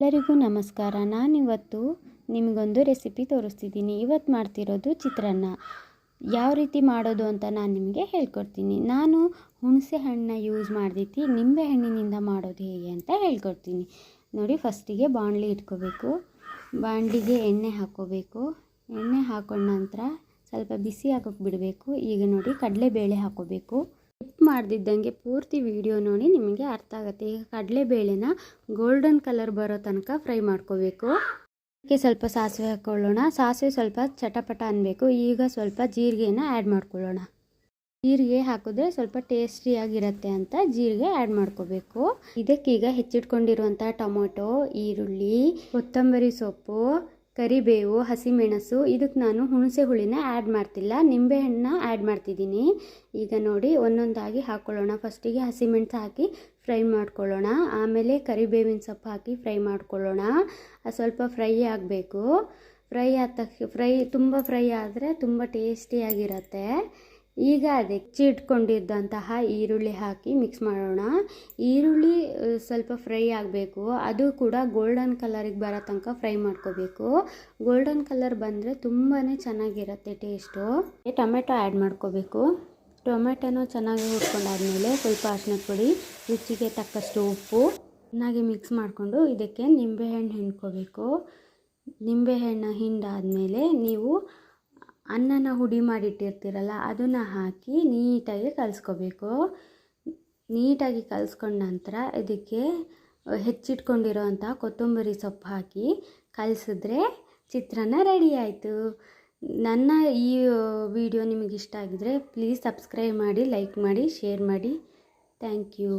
ಎಲ್ಲರಿಗೂ ನಮಸ್ಕಾರ. ನಾನಿವತ್ತು ನಿಮಗೊಂದು ರೆಸಿಪಿ ತೋರಿಸ್ತಿದ್ದೀನಿ. ಇವತ್ತು ಮಾಡ್ತಿರೋದು ಚಿತ್ರಾನ್ನ. ಯಾವ ರೀತಿ ಮಾಡೋದು ಅಂತ ನಾನು ನಿಮಗೆ ಹೇಳ್ಕೊಡ್ತೀನಿ. ನಾನು ಹುಣಸೆ ಹಣ್ಣನ್ನ ಯೂಸ್ ಮಾಡ್ದಿತಿ ನಿಂಬೆ ಹಣ್ಣಿನಿಂದ ಮಾಡೋದು ಹೇಗೆ ಅಂತ ಹೇಳ್ಕೊಡ್ತೀನಿ. ನೋಡಿ, ಫಸ್ಟಿಗೆ ಬಾಣಲಿ ಇಟ್ಕೋಬೇಕು. ಬಾಣಲಿಗೆ ಎಣ್ಣೆ ಹಾಕ್ಕೋಬೇಕು ಎಣ್ಣೆ ಹಾಕೊಂಡ ನಂತರ ಸ್ವಲ್ಪ ಬಿಸಿ ಹಾಕೋಕೆ ಬಿಡಬೇಕು. ಈಗ ನೋಡಿ, ಕಡಲೆಬೇಳೆ ಹಾಕೋಬೇಕು. ಮಾಡ್ದಿದ್ದಂಗೆ ಪೂರ್ತಿ ವಿಡಿಯೋ ನೋಡಿ ನಿಮಗೆ ಅರ್ಥ ಆಗುತ್ತೆ. ಈಗ ಕಡಲೆಬೇಳೆನ ಗೋಲ್ಡನ್ ಕಲರ್ ಬರೋ ತನಕ ಫ್ರೈ ಮಾಡ್ಕೋಬೇಕು. ಅದಕ್ಕೆ ಸ್ವಲ್ಪ ಸಾಸಿವೆ ಹಾಕ್ಕೊಳ್ಳೋಣ ಸಾಸಿವೆ ಸ್ವಲ್ಪ ಚಟಪಟ ಅನ್ನಬೇಕು ಈಗ ಸ್ವಲ್ಪ ಜೀರಿಗೆನ ಆ್ಯಡ್ ಮಾಡ್ಕೊಳ್ಳೋಣ. ಜೀರಿಗೆ ಹಾಕಿದ್ರೆ ಸ್ವಲ್ಪ ಟೇಸ್ಟಿಯಾಗಿರುತ್ತೆ ಅಂತ ಜೀರಿಗೆ ಆ್ಯಡ್ ಮಾಡ್ಕೋಬೇಕು. ಇದಕ್ಕೀಗ ಹೆಚ್ಚಿಟ್ಕೊಂಡಿರುವಂಥ ಟೊಮೊಟೊ, ಈರುಳ್ಳಿ, ಕೊತ್ತಂಬರಿ ಸೊಪ್ಪು ಕರಿಬೇವು, ಹಸಿಮೆಣಸು ಇದಕ್ಕೆ ನಾನು ಹುಣಸೆ ಹುಳಿನ ಆ್ಯಡ್ ಮಾಡ್ತಿಲ್ಲ. ನಿಂಬೆಹಣ್ಣನ್ನ ಆ್ಯಡ್ ಮಾಡ್ತಿದ್ದೀನಿ. ಈಗ ನೋಡಿ ಒಂದೊಂದಾಗಿ ಹಾಕ್ಕೊಳ್ಳೋಣ ಫಸ್ಟಿಗೆ ಹಸಿಮೆಣಸು ಹಾಕಿ ಫ್ರೈ ಮಾಡ್ಕೊಳ್ಳೋಣ. ಆಮೇಲೆ ಕರಿಬೇವಿನ ಸೊಪ್ಪು ಹಾಕಿ ಫ್ರೈ ಮಾಡ್ಕೊಳ್ಳೋಣ. ಸ್ವಲ್ಪ ಫ್ರೈ ಆಗಬೇಕು. ಫ್ರೈ ಆದ ತಕ್ಷ, ಫ್ರೈ ತುಂಬ ಫ್ರೈ ಆದರೆ ತುಂಬ ಟೇಸ್ಟಿಯಾಗಿರುತ್ತೆ ಈಗ ಅದಕ್ಕೆ ಇಟ್ಕೊಂಡಿದ್ದಂತಹ ಈರುಳ್ಳಿ ಹಾಕಿ ಮಿಕ್ಸ್ ಮಾಡೋಣ. ಈರುಳ್ಳಿ ಸ್ವಲ್ಪ ಫ್ರೈ ಆಗಬೇಕು. ಅದು ಕೂಡ ಗೋಲ್ಡನ್ ಕಲರಿಗೆ ಬರೋ ತನಕ ಫ್ರೈ ಮಾಡ್ಕೋಬೇಕು. ಗೋಲ್ಡನ್ ಕಲರ್ ಬಂದರೆ ತುಂಬಾ ಚೆನ್ನಾಗಿರುತ್ತೆ ಟೇಸ್ಟು ಟೊಮೆಟೊ ಆ್ಯಡ್ ಮಾಡ್ಕೋಬೇಕು. ಟೊಮೆಟೊನೂ ಚೆನ್ನಾಗಿ ಹುರ್ಕೊಂಡಾದ್ಮೇಲೆ ಸ್ವಲ್ಪ ಅರಿಶಿನ ಪುಡಿ, ರುಚಿಗೆ ತಕ್ಕಷ್ಟು ಉಪ್ಪು ಚೆನ್ನಾಗಿ ಮಿಕ್ಸ್ ಮಾಡಿಕೊಂಡು ಇದಕ್ಕೆ ನಿಂಬೆಹಣ್ಣು ಹಿಂಡ್ಕೋಬೇಕು. ನಿಂಬೆಹಣ್ಣು ಹಿಂಡಾದಮೇಲೆ ನೀವು ಅನ್ನನ ಹುಡಿ ಮಾಡಿಟ್ಟಿರ್ತೀರಲ್ಲ, ಅದನ್ನು ಹಾಕಿ ನೀಟಾಗಿ ಕಲಿಸ್ಕೋಬೇಕು. ನೀಟಾಗಿ ಕಲಿಸ್ಕೊಂಡ ನಂತರ ಇದಕ್ಕೆ ಹೆಚ್ಚಿಟ್ಕೊಂಡಿರೋಂಥ ಕೊತ್ತಂಬರಿ ಸೊಪ್ಪು ಹಾಕಿ ಕಲಿಸಿದ್ರೆ ಚಿತ್ರಾನ್ನ ರೆಡಿ ಆಯಿತು. ನನ್ನ ಈ ವಿಡಿಯೋ ನಿಮಗಿಷ್ಟ ಆಗಿದರೆ ಪ್ಲೀಸ್ ಸಬ್ಸ್ಕ್ರೈಬ್ ಮಾಡಿ, ಲೈಕ್ ಮಾಡಿ, ಶೇರ್ ಮಾಡಿ. Thank you.